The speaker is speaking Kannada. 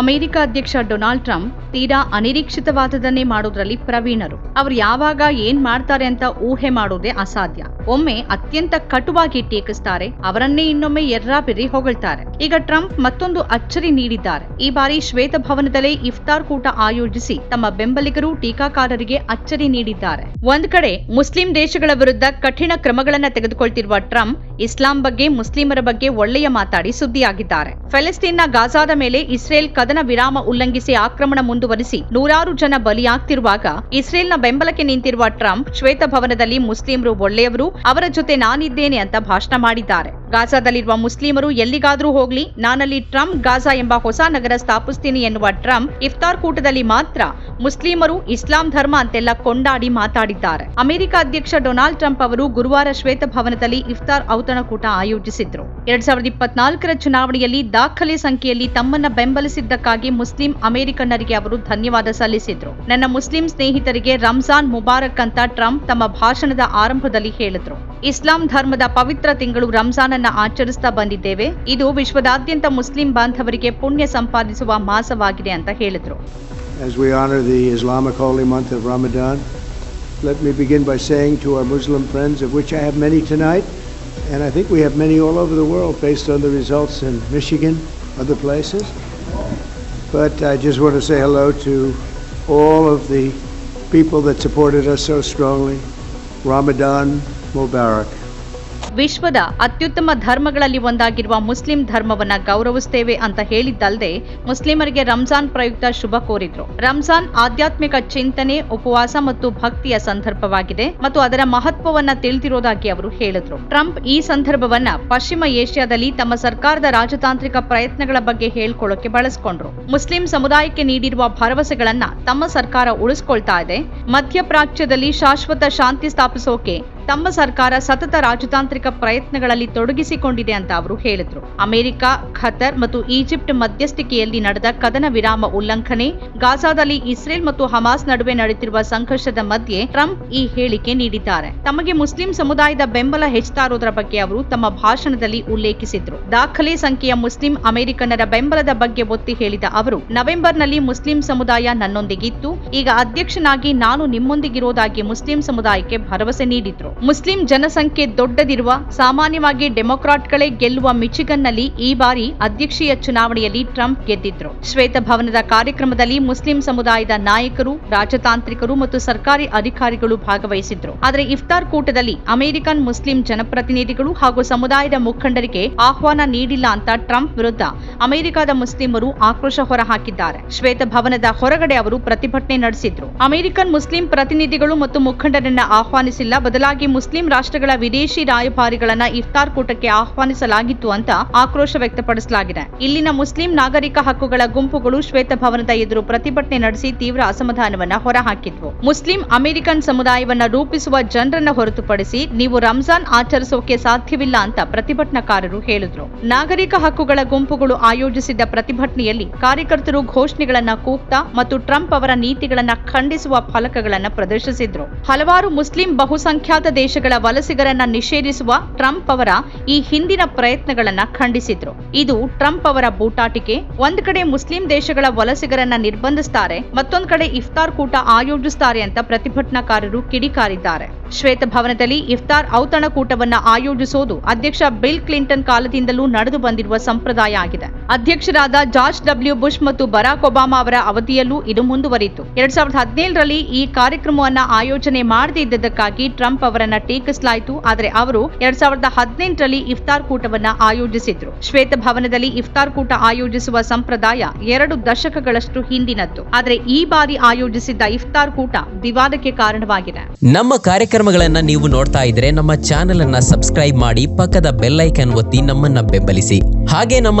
ಅಮೆರಿಕ ಅಧ್ಯಕ್ಷ ಡೊನಾಲ್ಡ್ ಟ್ರಂಪ್ ತೀರಾ ಅನಿರೀಕ್ಷಿತವಾದದನ್ನೇ ಮಾಡೋದ್ರಲ್ಲಿ ಪ್ರವೀಣರು. ಅವರು ಯಾವಾಗ ಏನ್ ಮಾಡ್ತಾರೆ ಅಂತ ಊಹೆ ಮಾಡೋದೇ ಅಸಾಧ್ಯ. ಒಮ್ಮೆ ಅತ್ಯಂತ ಕಟುವಾಗಿ ಟೀಕಿಸ್ತಾರೆ, ಅವರನ್ನೇ ಇನ್ನೊಮ್ಮೆ ಎರ್ರಾಬಿರಿ ಹೊಗಳ್ತಾರೆ. ಈಗ ಟ್ರಂಪ್ ಮತ್ತೊಂದು ಅಚ್ಚರಿ ನೀಡಿದ್ದಾರೆ. ಈ ಬಾರಿ ಶ್ವೇತಭವನದಲ್ಲೇ ಇಫ್ತಾರ್ ಕೂಟ ಆಯೋಜಿಸಿ ತಮ್ಮ ಬೆಂಬಲಿಗರು ಟೀಕಾಕಾರರಿಗೆ ಅಚ್ಚರಿ ನೀಡಿದ್ದಾರೆ. ಒಂದ್ ಕಡೆ ಮುಸ್ಲಿಂ ದೇಶಗಳ ವಿರುದ್ಧ ಕಠಿಣ ಕ್ರಮಗಳನ್ನ ತೆಗೆದುಕೊಳ್ತಿರುವ ಟ್ರಂಪ್ ಇಸ್ಲಾಂ ಬಗ್ಗೆ, ಮುಸ್ಲಿಮರ ಬಗ್ಗೆ ಒಳ್ಳೆಯ ಮಾತಾಡಿ ಸುದ್ದಿಯಾಗಿದ್ದಾರೆ. ಫೆಲೆಸ್ತೀನ್ನ ಗಾಜಾದ ಮೇಲೆ ಇಸ್ರೇಲ್ ಕದನ ವಿರಾಮ ಉಲ್ಲಂಘಿಸಿ ಆಕ್ರಮಣ ಮುಂದುವರಿಸಿ ನೂರಾರು ಜನ ಬಲಿಯಾಗ್ತಿರುವಾಗ ಇಸ್ರೇಲ್ನ ಬೆಂಬಲಕ್ಕೆ ನಿಂತಿರುವ ಟ್ರಂಪ್ ಶ್ವೇತಭವನದಲ್ಲಿ ಮುಸ್ಲಿಮರು ಒಳ್ಳೆಯವರು, ಅವರ ಜೊತೆ ನಾನಿದ್ದೇನೆ ಅಂತ ಭಾಷಣ ಮಾಡಿದ್ದಾರೆ. ಗಾಜಾದಲ್ಲಿರುವ ಮುಸ್ಲಿಮರು ಎಲ್ಲಿಗಾದರೂ ಹೋಗ್ಲಿ, ನಾನಲ್ಲಿ ಟ್ರಂಪ್ ಗಾಜಾ ಎಂಬ ಹೊಸ ನಗರ ಸ್ಥಾಪಿಸ್ತೀನಿ ಎನ್ನುವ ಟ್ರಂಪ್ ಇಫ್ತಾರ್ ಕೂಟದಲ್ಲಿ ಮಾತ್ರ ಮುಸ್ಲಿಮರು ಇಸ್ಲಾಂ ಧರ್ಮ ಅಂತೆಲ್ಲ ಕೊಂಡಾಡಿ ಮಾತಾಡಿದ್ದಾರೆ. ಅಮೆರಿಕ ಅಧ್ಯಕ್ಷ ಡೊನಾಲ್ಡ್ ಟ್ರಂಪ್ ಅವರು ಗುರುವಾರ ಶ್ವೇತಭವನದಲ್ಲಿ ಇಫ್ತಾರ್ ಔತಣಕೂಟ ಆಯೋಜಿಸಿದ್ರು. ಎರಡ್ ಸಾವಿರದ ಇಪ್ಪತ್ನಾಲ್ಕರ ಚುನಾವಣೆಯಲ್ಲಿ ದಾಖಲೆ ಸಂಖ್ಯೆಯಲ್ಲಿ ತಮ್ಮನ್ನ ಬೆಂಬಲಿಸಿದ್ದಕ್ಕಾಗಿ ಮುಸ್ಲಿಂ ಅಮೆರಿಕನ್ನರಿಗೆ ಅವರು ಧನ್ಯವಾದ ಸಲ್ಲಿಸಿದ್ರು. ನನ್ನ ಮುಸ್ಲಿಂ ಸ್ನೇಹಿತರಿಗೆ ರಂಜಾನ್ ಮುಬಾರಕ್ ಅಂತ ಟ್ರಂಪ್ ತಮ್ಮ ಭಾಷಣದ ಆರಂಭದಲ್ಲಿ ಹೇಳಿದ್ರು. ಇಸ್ಲಾಂ ಧರ್ಮದ ಪವಿತ್ರ ತಿಂಗಳು ರಂಜಾನ್ ಅನ್ನ ಆಚರಿಸ್ತಾ ಬಂದಿದ್ದೇವೆ ಇದು ವಿಶ್ವದಾದ್ಯಂತ ಮುಸ್ಲಿಂ ಬಾಂಧವರಿಗೆ ಪುಣ್ಯ ಸಂಪಾದಿಸುವ ಮಾಸವಾಗಿದೆ ಅಂತ ಹೇಳಿದ್ರು as we honor the Islamic holy month of Ramadan. Let me begin by saying to our Muslim friends, of which I have many tonight, and I think we have many all over the world based on the results in Michigan, other places. But I just want to say hello to all of the people that supported us so strongly. Ramadan Mubarak. ವಿಶ್ವದ ಅತ್ಯುತ್ತಮ ಧರ್ಮಗಳಲ್ಲಿ ಒಂದಾಗಿರುವ ಮುಸ್ಲಿಂ ಧರ್ಮವನ್ನ ಗೌರವಿಸ್ತೇವೆ ಅಂತ ಹೇಳಿದ್ದಲ್ಲದೆ ಮುಸ್ಲಿಮರಿಗೆ ರಂಜಾನ್ ಪ್ರಯುಕ್ತ ಶುಭ ಕೋರಿದ್ರು. ರಂಜಾನ್ ಆಧ್ಯಾತ್ಮಿಕ ಚಿಂತನೆ, ಉಪವಾಸ ಮತ್ತು ಭಕ್ತಿಯ ಸಂದರ್ಭವಾಗಿದೆ ಮತ್ತು ಅದರ ಮಹತ್ವವನ್ನ ತಿಳಿದಿರೋದಾಗಿ ಅವರು ಹೇಳಿದ್ರು. ಟ್ರಂಪ್ ಈ ಸಂದರ್ಭವನ್ನ ಪಶ್ಚಿಮ ಏಷ್ಯಾದಲ್ಲಿ ತಮ್ಮ ಸರ್ಕಾರದ ರಾಜತಾಂತ್ರಿಕ ಪ್ರಯತ್ನಗಳ ಬಗ್ಗೆ ಹೇಳಿಕೊಳ್ಳೋಕೆ ಬಳಸ್ಕೊಂಡ್ರು. ಮುಸ್ಲಿಂ ಸಮುದಾಯಕ್ಕೆ ನೀಡಿರುವ ಭರವಸೆಗಳನ್ನ ತಮ್ಮ ಸರ್ಕಾರ ಉಳಿಸ್ಕೊಳ್ತಾ ಇದೆ. ಮಧ್ಯಪ್ರಾಚ್ಯದಲ್ಲಿ ಶಾಶ್ವತ ಶಾಂತಿ ಸ್ಥಾಪಿಸೋಕೆ ತಮ್ಮ ಸರ್ಕಾರ ಸತತ ರಾಜತಾಂತ್ರಿಕ ಪ್ರಯತ್ನಗಳಲ್ಲಿ ತೊಡಗಿಸಿಕೊಂಡಿದೆ ಅಂತ ಅವರು ಹೇಳಿದ್ರು. ಅಮೆರಿಕ, ಖತರ್ ಮತ್ತು ಈಜಿಪ್ಟ್ ಮಧ್ಯಸ್ಥಿಕೆಯಲ್ಲಿ ನಡೆದ ಕದನ ವಿರಾಮ ಉಲ್ಲಂಘನೆ, ಗಾಜಾದಲ್ಲಿ ಇಸ್ರೇಲ್ ಮತ್ತು ಹಮಾಸ್ ನಡುವೆ ನಡೆಯುತ್ತಿರುವ ಸಂಘರ್ಷದ ಮಧ್ಯೆ ಟ್ರಂಪ್ ಈ ಹೇಳಿಕೆ ನೀಡಿದ್ದಾರೆ. ತಮಗೆ ಮುಸ್ಲಿಂ ಸಮುದಾಯದ ಬೆಂಬಲ ಹೆಚ್ಚುತ್ತಾ ಇರುವುದರ ಬಗ್ಗೆ ಅವರು ತಮ್ಮ ಭಾಷಣದಲ್ಲಿ ಉಲ್ಲೇಖಿಸಿದ್ರು. ದಾಖಲೆ ಸಂಖ್ಯೆಯ ಮುಸ್ಲಿಂ ಅಮೆರಿಕನ್ನರ ಬೆಂಬಲದ ಬಗ್ಗೆ ಒತ್ತಿ ಹೇಳಿದ ಅವರು, ನವೆಂಬರ್ನಲ್ಲಿ ಮುಸ್ಲಿಂ ಸಮುದಾಯ ನನ್ನೊಂದಿಗಿತ್ತು. ಈಗ ಅಧ್ಯಕ್ಷನಾಗಿ ನಾನು ನಿಮ್ಮೊಂದಿಗಿರೋದಾಗಿ ಮುಸ್ಲಿಂ ಸಮುದಾಯಕ್ಕೆ ಭರವಸೆ ನೀಡಿದ್ರು. ಮುಸ್ಲಿಂ ಜನಸಂಖ್ಯೆ ದೊಡ್ಡದಿರುವ, ಸಾಮಾನ್ಯವಾಗಿ ಡೆಮೊಕ್ರಾಟ್ಗಳೇ ಗೆಲ್ಲುವ ಮಿಚಿಗನ್ನಲ್ಲಿ ಈ ಬಾರಿ ಅಧ್ಯಕ್ಷೀಯ ಚುನಾವಣೆಯಲ್ಲಿ ಟ್ರಂಪ್ ಗೆದ್ದಿದ್ರು. ಶ್ವೇತಭವನದ ಕಾರ್ಯಕ್ರಮದಲ್ಲಿ ಮುಸ್ಲಿಂ ಸಮುದಾಯದ ನಾಯಕರು, ರಾಜತಾಂತ್ರಿಕರು ಮತ್ತು ಸರ್ಕಾರಿ ಅಧಿಕಾರಿಗಳು ಭಾಗವಹಿಸಿದ್ರು. ಆದರೆ ಇಫ್ತಾರ್ ಕೂಟದಲ್ಲಿ ಅಮೆರಿಕನ್ ಮುಸ್ಲಿಂ ಜನಪ್ರತಿನಿಧಿಗಳು ಹಾಗೂ ಸಮುದಾಯದ ಮುಖಂಡರಿಗೆ ಆಹ್ವಾನ ನೀಡಿಲ್ಲ ಅಂತ ಟ್ರಂಪ್ ವಿರುದ್ಧ ಅಮೆರಿಕದ ಮುಸ್ಲಿಮರು ಆಕ್ರೋಶ ಹೊರಹಾಕಿದ್ದಾರೆ. ಶ್ವೇತಭವನದ ಹೊರಗಡೆ ಅವರು ಪ್ರತಿಭಟನೆ ನಡೆಸಿದ್ರು. ಅಮೆರಿಕನ್ ಮುಸ್ಲಿಂ ಪ್ರತಿನಿಧಿಗಳು ಮತ್ತು ಮುಖಂಡರನ್ನ ಆಹ್ವಾನಿಸಿಲ್ಲ, ಬದಲಾಗಿ ಮುಸ್ಲಿಂ ರಾಷ್ಟ್ರಗಳ ವಿದೇಶಿ ರಾಯಭಾರಿಗಳನ್ನ ಇಫ್ತಾರ್ ಕೂಟಕ್ಕೆ ಆಹ್ವಾನಿಸಲಾಗಿತ್ತು ಅಂತ ಆಕ್ರೋಶ ವ್ಯಕ್ತಪಡಿಸಲಾಗಿದೆ. ಇಲ್ಲಿನ ಮುಸ್ಲಿಂ ನಾಗರಿಕ ಹಕ್ಕುಗಳ ಗುಂಪುಗಳು ಶ್ವೇತಭವನದ ಎದುರು ಪ್ರತಿಭಟನೆ ನಡೆಸಿ ತೀವ್ರ ಅಸಮಾಧಾನವನ್ನ ಹೊರಹಾಕಿದ್ವು. ಮುಸ್ಲಿಂ ಅಮೆರಿಕನ್ ಸಮುದಾಯವನ್ನ ರೂಪಿಸುವ ಜನರನ್ನ ಹೊರತುಪಡಿಸಿ ನೀವು ರಂಜಾನ್ ಆಚರಿಸೋಕೆ ಸಾಧ್ಯವಿಲ್ಲ ಅಂತ ಪ್ರತಿಭಟನಾಕಾರರು ಹೇಳಿದ್ರು. ನಾಗರಿಕ ಹಕ್ಕುಗಳ ಗುಂಪುಗಳು ಆಯೋಜಿಸಿದ್ದ ಪ್ರತಿಭಟನೆಯಲ್ಲಿ ಕಾರ್ಯಕರ್ತರು ಘೋಷಣೆಗಳನ್ನ ಕೂಗ್ತಾ ಮತ್ತು ಟ್ರಂಪ್ ಅವರ ನೀತಿಗಳನ್ನ ಖಂಡಿಸುವ ಫಲಕಗಳನ್ನ ಪ್ರದರ್ಶಿಸಿದ್ರು. ಹಲವಾರು ಮುಸ್ಲಿಂ ಬಹುಸಂಖ್ಯಾತ ದೇಶಗಳ ವಲಸಿಗರನ್ನ ನಿಷೇಧಿಸುವ ಟ್ರಂಪ್ ಅವರ ಈ ಹಿಂದಿನ ಪ್ರಯತ್ನಗಳನ್ನ ಖಂಡಿಸಿದ್ರು. ಇದು ಟ್ರಂಪ್ ಅವರ ಬೂಟಾಟಿಕೆ. ಒಂದ್ ಕಡೆ ಮುಸ್ಲಿಂ ದೇಶಗಳ ವಲಸಿಗರನ್ನ ನಿರ್ಬಂಧಿಸ್ತಾರೆ, ಮತ್ತೊಂದ್ ಕಡೆ ಇಫ್ತಾರ್ ಕೂಟ ಆಯೋಜಿಸ್ತಾರೆ ಅಂತ ಪ್ರತಿಭಟನಾಕಾರರು ಕಿಡಿಕಾರಿದ್ದಾರೆ. ಶ್ವೇತಭವನದಲ್ಲಿ ಇಫ್ತಾರ್ ಔತಣಕೂಟವನ್ನ ಆಯೋಜಿಸೋದು ಅಧ್ಯಕ್ಷ ಬಿಲ್ ಕ್ಲಿಂಟನ್ ಕಾಲದಿಂದಲೂ ನಡೆದು ಬಂದಿರುವ ಸಂಪ್ರದಾಯ ಆಗಿದೆ. ಅಧ್ಯಕ್ಷರಾದ ಜಾರ್ಜ್ ಡಬ್ಲ್ಯೂ ಬುಷ್ ಮತ್ತು ಬರಾಕ್ ಒಬಾಮಾ ಅವರ ಅವಧಿಯಲ್ಲೂ ಇದು ಮುಂದುವರಿಯಿತು. ಎರಡ್ ಸಾವಿರದ ಹದಿನೇಳರಲ್ಲಿ ಈ ಕಾರ್ಯಕ್ರಮವನ್ನ ಆಯೋಜನೆ ಮಾಡದೇ ಇದ್ದದಕ್ಕಾಗಿ ಟ್ರಂಪ್ ಅವರನ್ನ ಟೀಕಿಸಲಾಯಿತು. ಆದರೆ ಅವರು ಎರಡ್ ಸಾವಿರದ ಹದಿನೆಂಟರಲ್ಲಿ ಇಫ್ತಾರ್ ಕೂಟವನ್ನ ಆಯೋಜಿಸಿದ್ರು. ಶ್ವೇತಭವನದಲ್ಲಿ ಇಫ್ತಾರ್ ಕೂಟ ಆಯೋಜಿಸುವ ಸಂಪ್ರದಾಯ ಎರಡು ದಶಕಗಳಷ್ಟು ಹಿಂದಿನದ್ದು. ಆದರೆ ಈ ಬಾರಿ ಆಯೋಜಿಸಿದ್ದ ಇಫ್ತಾರ್ ಕೂಟ ವಿವಾದಕ್ಕೆ ಕಾರಣವಾಗಿದೆ. ನಮ್ಮ ಕಾರ್ಯಕ್ರಮಗಳನ್ನ ನೀವು ನೋಡ್ತಾ ಇದ್ರೆ ನಮ್ಮ ಚಾನೆಲ್ ಅನ್ನ ಸಬ್ಸ್ಕ್ರೈಬ್ ಮಾಡಿ ಪಕ್ಕದ ಬೆಲ್ ಐಕನ್ ಒತ್ತಿ ನಮ್ಮನ್ನ ಬೆಂಬಲಿಸಿ. ಹಾಗೆ ನಮ್ಮ